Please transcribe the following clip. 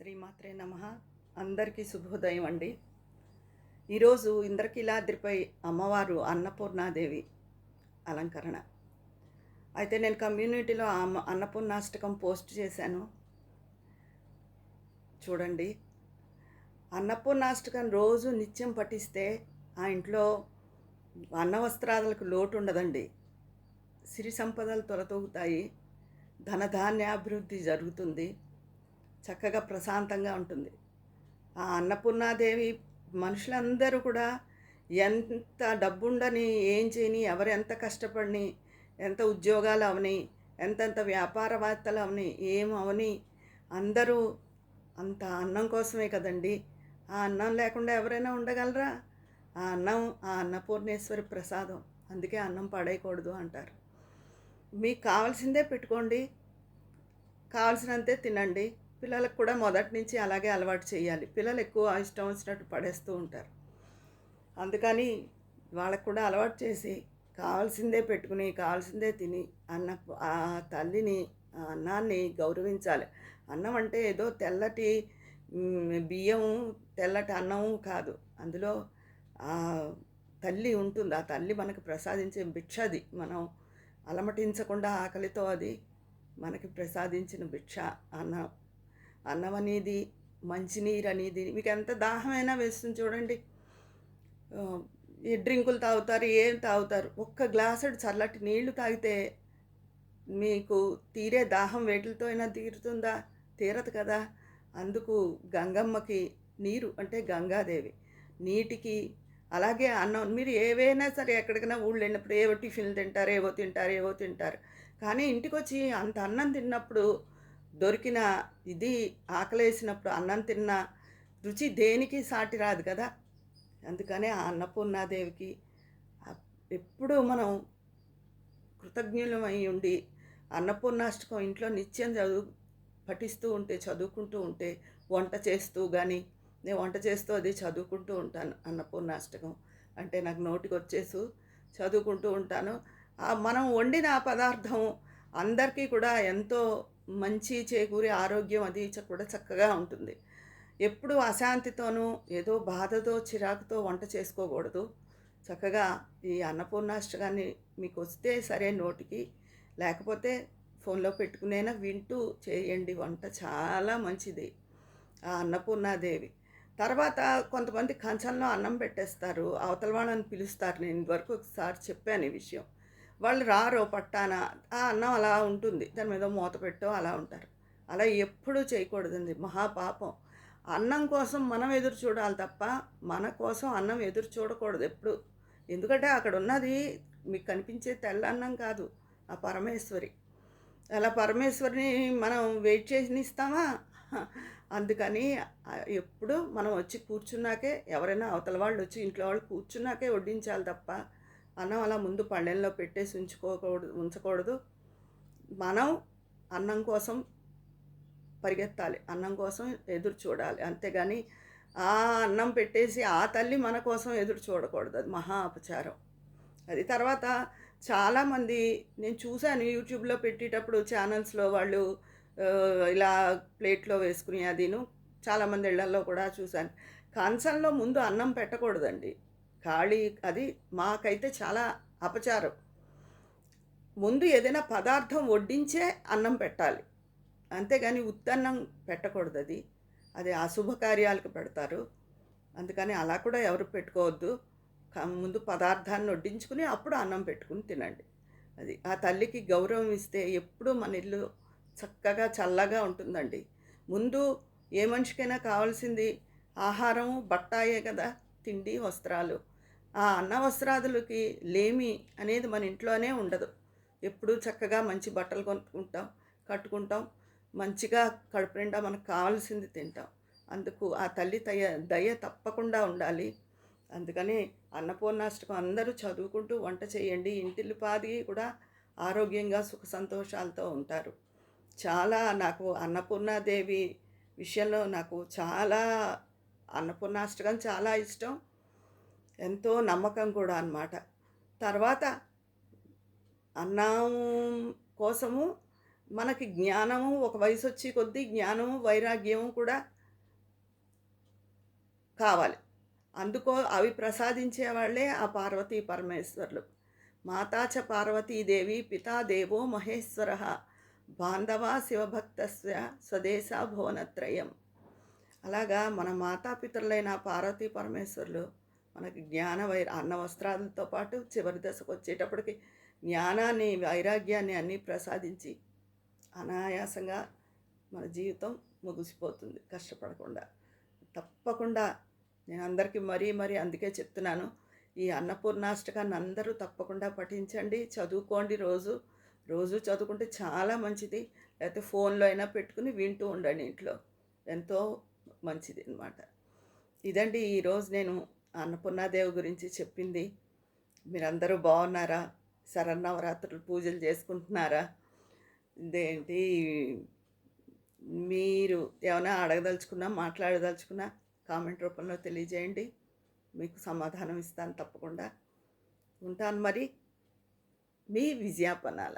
శ్రీమాత్రే నమ. అందరికీ శుభోదయం అండి. ఈరోజు ఇంద్రకీలాద్రిపై అమ్మవారు అన్నపూర్ణాదేవి అలంకరణ. అయితే నేను కమ్యూనిటీలో అమ్మ అన్నపూర్ణాష్టకం పోస్ట్ చేశాను. చూడండి. అన్నపూర్ణాష్టకం రోజు నిత్యం పఠిస్తే ఆ ఇంట్లో అన్న వస్త్రాలకు లోటు ఉండదండి సిరి సంపదలు తొలతూగుతాయి ధనధాన్యాభివృద్ధి జరుగుతుంది. చక్కగా ప్రశాంతంగా ఉంటుంది. ఆ అన్నపూర్ణాదేవి మనుషులందరూ కూడా ఎంత డబ్బుండని ఏం చేయని ఎవరు ఎంత కష్టపడిని ఎంత ఉద్యోగాలు అవని ఎంతెంత వ్యాపారవేత్తలు అవని ఏం అవని అందరూ అంత అన్నం కోసమే కదండి. ఆ అన్నం లేకుండా ఎవరైనా ఉండగలరా? ఆ అన్నం ఆ అన్నపూర్ణేశ్వరి ప్రసాదం. అందుకే అన్నం పడేయకూడదు అంటారు. మీకు కావాల్సిందే పెట్టుకోండి. కావాల్సినంతే తినండి. పిల్లలకు కూడా మొదటి నుంచి అలాగే అలవాటు చేయాలి. పిల్లలు ఎక్కువ ఇష్టం వచ్చినట్టు పడేస్తూ ఉంటారు. అందుకని వాళ్ళకు కూడా అలవాటు చేసి కావాల్సిందే పెట్టుకుని కావాల్సిందే తిని అన్న ఆ తల్లిని అన్నాన్ని గౌరవించాలి. అన్నం అంటే ఏదో తెల్లటి బియ్యం తెల్లటి అన్నం కాదు. అందులో ఆ తల్లి ఉంటుంది. ఆ తల్లి మనకు ప్రసాదించే భిక్ష అది. మనం అలమటించకుండా ఆకలితో అది మనకి ప్రసాదించిన భిక్ష అన్నం అన్నం అనేది మంచినీరు అనేది మీకు ఎంత దాహమైనా వేస్తుంది చూడండి. ఏ ఈ డ్రింకులు తాగుతారు ఏం తాగుతారు ఒక్క గ్లాసుడు చల్లటి నీళ్ళు తాగితే మీకు తీరే దాహం వేటిలతో అయినా తీరుతుందా? తీరదు కదా. అందుకు గంగమ్మకి నీరు అంటే గంగాదేవి. నీటికి అలాగే అన్నం మీరు ఏవైనా సరే ఎక్కడికైనా ఊళ్ళు వెళ్ళినప్పుడు ఏవో టిఫిన్లు తింటారు ఏవో తింటారు ఏవో తింటారు. కానీ ఇంటికి వచ్చి అంత అన్నం తిన్నప్పుడు దొరికిన ఇది ఆకలేసినప్పుడు అన్నం తిన్న రుచి దేనికి సాటి రాదు కదా. అందుకనే ఆ అన్నపూర్ణాదేవికి ఎప్పుడూ మనం కృతజ్ఞులమై ఉండి అన్నపూర్ణాష్టకం ఇంట్లో నిత్యం చదువు పఠిస్తూ ఉంటే చదువుకుంటూ ఉంటే వంట చేస్తూ కానీ నేను వంట చేస్తూ అది చదువుకుంటూ ఉంటాను అన్నపూర్ణాష్టకం. అంటే నాకు నోటికి వచ్చేసు చదువుకుంటూ ఉంటాను. మనం వండిన ఆ పదార్థం అందరికీ కూడా ఎంతో మంచి చేకూరి ఆరోగ్యం అది కూడా చక్కగా ఉంటుంది. ఎప్పుడు అశాంతితోనూ ఏదో బాధతో చిరాకుతో వంట చేసుకోకూడదు. చక్కగా ఈ అన్నపూర్ణాష్టకాన్ని మీకు వస్తే సరే నోటికి. లేకపోతే ఫోన్లో పెట్టుకునేనా వింటూ చేయండి వంట చాలా మంచిది ఆ అన్నపూర్ణాదేవి. తర్వాత కొంతమంది కంచంలో అన్నం పెట్టేస్తారు అవతల వాళ్ళని పిలుస్తారు. నేను ఇంతవరకు ఒకసారి చెప్పాను ఈ విషయం. వాళ్ళు రారో పట్టాన ఆ అన్నం అలా ఉంటుంది. దాని మీద మూత పెట్టో అలా ఉంటారు. అలా ఎప్పుడూ చేయకూడదండి. మహాపాపం అన్నం కోసం మనం ఎదురు చూడాలి తప్ప మన కోసం అన్నం ఎదురు చూడకూడదు ఎప్పుడు. ఎందుకంటే అక్కడ ఉన్నది మీకు కనిపించే తెల్ల అన్నం కాదు ఆ పరమేశ్వరి. అలా పరమేశ్వరిని మనం వెయిట్ చేసినిస్తామా? అందుకని ఎప్పుడు మనం వచ్చి కూర్చున్నాకే ఎవరైనా అవతల వాళ్ళు వచ్చి ఇంట్లో వాళ్ళు కూర్చున్నాకే వడ్డించాలి తప్ప అన్నం అలా ముందు పళ్ళెల్లో పెట్టేసి ఉంచుకోకూడదు ఉంచకూడదు. మనం అన్నం కోసం పరిగెత్తాలి అన్నం కోసం ఎదురు చూడాలి. అంతేగాని ఆ అన్నం పెట్టేసి ఆ తల్లి మన కోసం ఎదురు చూడకూడదు. అది మహా అపచారం. అది తర్వాత చాలామంది నేను చూశాను యూట్యూబ్లో పెట్టేటప్పుడు ఛానల్స్లో వాళ్ళు ఇలా ప్లేట్లో వేసుకుని అదిను. చాలామంది ఇళ్ళలో కూడా చూశాను. కంచంలో ముందు అన్నం పెట్టకూడదండి. ఖాళీ అది మాకైతే చాలా అపచారం. ముందు ఏదైనా పదార్థం వడ్డించే అన్నం పెట్టాలి. అంతేగాని ఉత్తన్నం పెట్టకూడదు అది అది అశుభ కార్యాలకు పెడతారు. అందుకని అలా కూడా ఎవరు పెట్టుకోవద్దు. ముందు పదార్థాన్ని వడ్డించుకుని అప్పుడు అన్నం పెట్టుకుని తినండి. అది ఆ తల్లికి గౌరవం ఇస్తే ఎప్పుడూ మన ఇల్లు చక్కగా చల్లగా ఉంటుందండి. ముందు ఏ మనిషికైనా కావాల్సింది ఆహారం బట్టాయే కదా తిండి వస్త్రాలు. ఆ అన్న వస్త్రాదులకి లేమి అనేది మన ఇంట్లోనే ఉండదు. ఎప్పుడూ చక్కగా మంచి బట్టలు కొనుక్కుంటాం కట్టుకుంటాం మంచిగా కడుపు నిండా మనకు కావాల్సింది తింటాం. అందుకు ఆ తల్లి దయ దయ తప్పకుండా ఉండాలి. అందుకని అన్నపూర్ణాష్టకం అందరూ చదువుకుంటూ వంట చేయండి. ఇంటిల్లు పాదిగి కూడా ఆరోగ్యంగా సుఖ సంతోషాలతో ఉంటారు. చాలా నాకు అన్నపూర్ణాదేవి విషయంలో నాకు చాలా అన్నపూర్ణాష్టకం చాలా ఇష్టం. ఎంతో నమ్మకం కూడా అన్నమాట. తర్వాత అన్నం కోసము మనకి జ్ఞానము ఒక వయసు వచ్చి కొద్దీ జ్ఞానము వైరాగ్యము కూడా కావాలి. అందుకో అవి ప్రసాదించే వాళ్ళే ఆ పార్వతీ పరమేశ్వర్లు. మాతాచ పార్వతీదేవి పితా దేవో మహేశ్వర బాంధవ శివభక్తస్య స్వదేశ భువనత్రయం. అలాగా మన మాతాపితరులైన పార్వతీ పరమేశ్వరులు మనకి జ్ఞాన వై అన్న వస్త్రాలతో పాటు చివరి దశకు వచ్చేటప్పటికి జ్ఞానాన్ని వైరాగ్యాన్ని అన్నీ ప్రసాదించి అనాయాసంగా మన జీవితం ముగిసిపోతుంది. కష్టపడకుండా. తప్పకుండా నేను అందరికీ మరీ మరీ అందుకే చెప్తున్నాను. ఈ అన్నపూర్ణాష్టకాన్ని అందరూ తప్పకుండా పఠించండి. చదువుకోండి రోజు. రోజు చదువుకుంటే చాలా మంచిది. లేకపోతే ఫోన్లో అయినా పెట్టుకుని వింటూ ఉండండి ఇంట్లో. ఎంతో మంచిది అనమాట ఇదండి ఈరోజు నేను అన్నపూర్ణాదేవి గురించి చెప్పింది. మీరందరూ బాగున్నారా? శరన్నవరాత్రులు పూజలు చేసుకుంటున్నారా? ఇదేంటి? మీరు ఏమైనా అడగదలుచుకున్నా మాట్లాడదలుచుకున్నా కామెంట్ రూపంలో తెలియజేయండి. మీకు సమాధానం ఇస్తాను తప్పకుండా. ఉంటాను మరి. మీ విజయాపనాల.